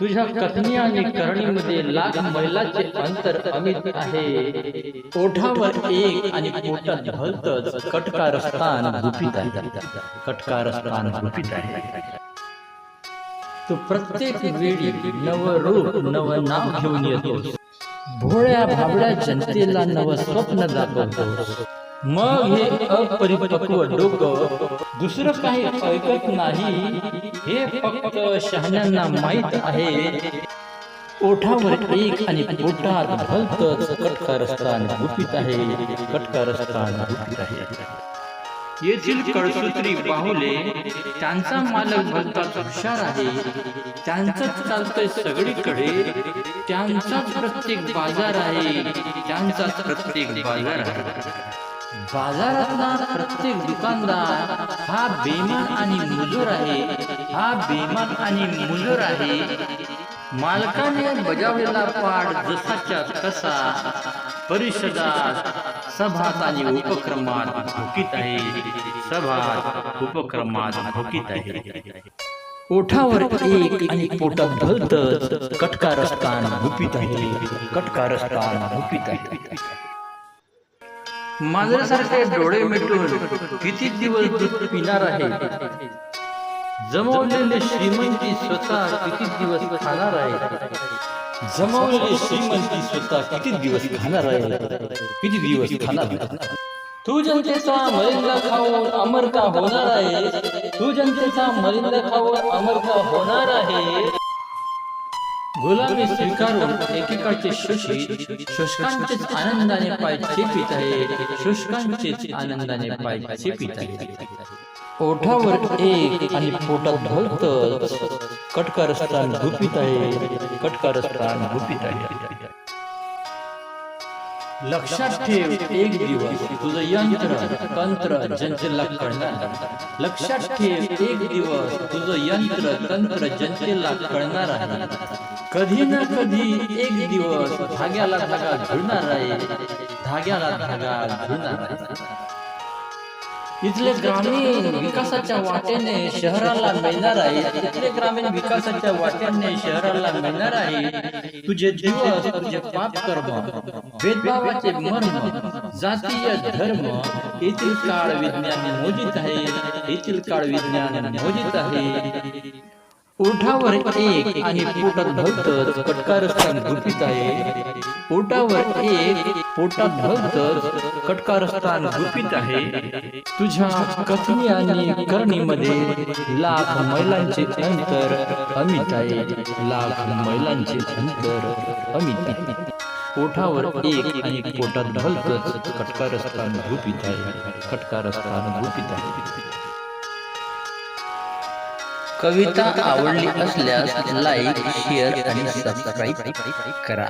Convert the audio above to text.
तुझ्या कथनी आणि करणीमध्ये लाख मैलाचे अंतर अमित आहे. ओठावर एक आणि पोटात भलतच कटकार स्थान गुपित आहे. कटकार स्थान गुपित आहे. तू प्रत्येक वेळी नव रूप नव नाव घेऊन येतोस. भोळ्या भाबड्या जनतेला नव स्वप्न दाखवतो मग हे अपरिपक्व डोकं दुसरं काही ऐकत नाही हे फक्त शहाण्यांना माहीत आहे. ओठावर एक आणि पोटात भलतच कटकार स्थान गुपित आहे कटकार स्थान गुपित आहे. येथील कळसूत्री पाहुले त्यांचा मालक भलताच हुशार आहे. त्यांचंच चालतंय सगळीकडे. त्यांचाच प्रत्येक बाजार आहे. त्यांचाच प्रत्येक बाजार आहे. बाजारातला प्रत्येक दुकानदार हा बेमान आणि मुजूर आहे. हा बेमान आणि मुजूर आहे. मालकाने बजावलेला पाठ जसाच्या तसा. परिषदात सभात आणि उपक्रमात भोकीत आहे. सभात उपक्रमात भोकीत आहे. ओठावर एक आणि पोटात भलत कटकार भूपित आहे. कटकार भूपित आहे. मांजरासारखे डोळे मिटून किती दिवस दूध पिणार आहे? जमवलेले श्रीमंती स्वतः किती दिवस खाणार आहे? जमवलेले श्रीमंती स्वतः किती दिवस खाणार आहे? किती दिवस खाणार तू जनतेचा मलिंदा खाऊन अमर का होणार आहे? तू जनतेचा मलिंदा खाऊन अमर का होणार आहे? गुलामी स्वीकारून एकेकाचे शोषित शुष्कांचेच आनंदाने पाय चेपित आहे शुष्कांचेच आनंदाने पाय चेपित आहे ओठावर एक आणि पोटात भलत कटकार स्थान गुपित आहे कटकार स्थान गुपित आहे लक्षात ठेव एक दिवस तुझं यंत्र तंत्र जनतेला कळणार. लक्षात ठेव एक दिवस तुझं यंत्र तंत्र जनतेला कळणार आहे. कधी ना कधी एक दिवस धाग्याला धागा झुळणार आहे धाग्याला धागा झुळणार आहे इथले ग्रामीण विकासाच्या वाटेने शहराला मिळणार आहे इथले ग्रामीण विकासाच्या वाटेने शहराला मिळणार आहे तुझे दिवस तुझे पाप कर्म भेदभावाचे मर्म जातीय धर्म येथील काळ विज्ञान मोजित आहे येथील काळ विज्ञान मोजित आहे. ओठावर एक आणि पोटात भलतच कटकार स्थान गुपित आहे. पोटावर एक पोटात भलतच कटकार स्थान गुपित आहे. तुझ्या कथनी आणि करणीमध्ये लाख मैलांचे अंतर अमित आहे. लाख मैलांचे अंतर अमित आहे. पोठावर एक आणि पोटात भलतच कटकार स्थान गुपित आहे. कटकार स्थान गुपित आहे. कविता आवडली असल्यास लाईक शेअर आणि सबस्क्राईब करा.